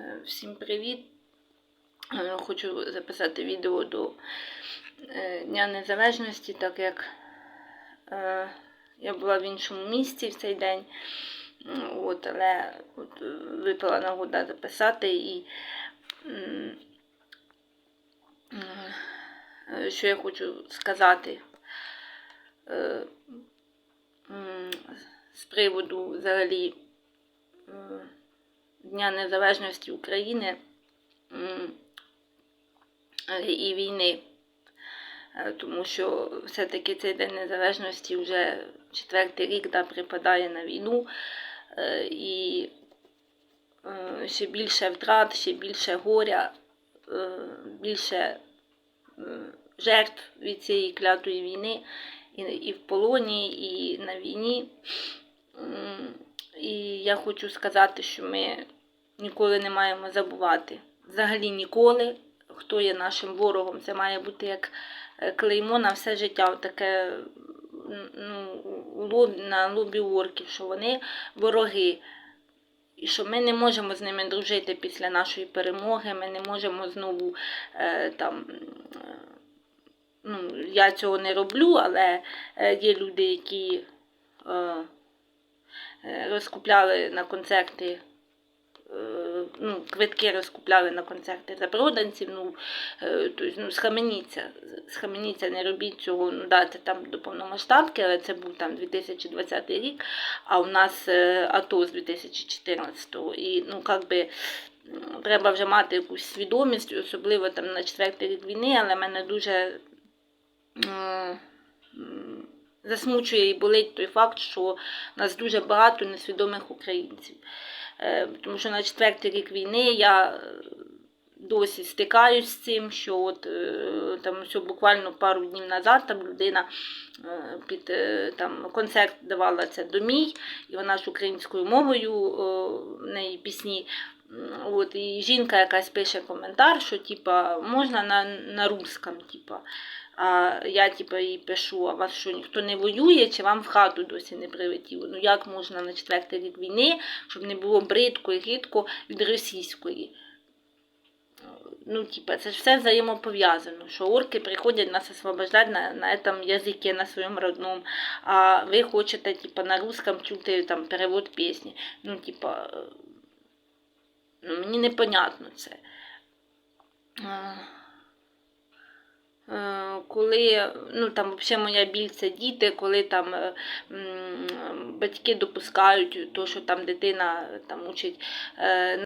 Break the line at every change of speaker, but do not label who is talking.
Е, Всім привіт! Е, Хочу записати відео до е, Дня Незалежності, так як я була в іншому місті в цей день. От, але от, випала нагода записати і що я хочу сказати з приводу взагалі Дня Незалежності України е, і війни. Е, Тому що все-таки цей День Незалежності вже четвертий рік да, припадає на війну. Е, І ще більше втрат, ще більше горя, більше жертв від цієї клятої війни і в полоні, і на війні. І я хочу сказати, що ми ніколи не маємо забувати. Взагалі ніколи, хто є нашим ворогом. Це має бути як е, клеймо на все життя, таке ну, на лобі орків, що вони вороги. І що ми не можемо з ними дружити після нашої перемоги, ми не можемо знову е, там. е, Ну, я цього не роблю, але е, є люди, які е, розкупляли на концерти, ну, квитки розкупляли на концерти запроданців. Ну, е, тобто, ну, схаменіться, схаменіться, не робіть цього. Ну, да, це там до повномасштабки, але це був там 2020 рік, а у нас е, АТО з 2014-го. І, ну, как би, треба вже мати якусь свідомість, особливо там на четвертий рік війни, але мене дуже засмучує і болить той факт, що нас дуже багато несвідомих українців. Е, Тому що на четвертий рік війни я е, досі стикаюсь з цим, що от е, там все буквально пару днів назад там людина під там концерт давала це домій, і вона ж українською мовою в неї пісні. От, і жінка якась пише коментар, що типа можна на, на русском, типа. А я типа їй пишу, а вас що ніхто не воює, чи вам в хату досі не прилетіло? Ну як можна на четвертий рік війни, щоб не було бридко і рідко від російської? Ну, типа, це ж все взаємопов'язано, що орки приходять нас освобождати на, на этом язикі, на своєму родному, а ви хочете, типа, на русском чути там перевод пісні. Ну, типа, мені непонятно це. Е, Е, коли ну там взагалі моя біль це діти, коли там е, батьки допускають то, що там дитина там учить.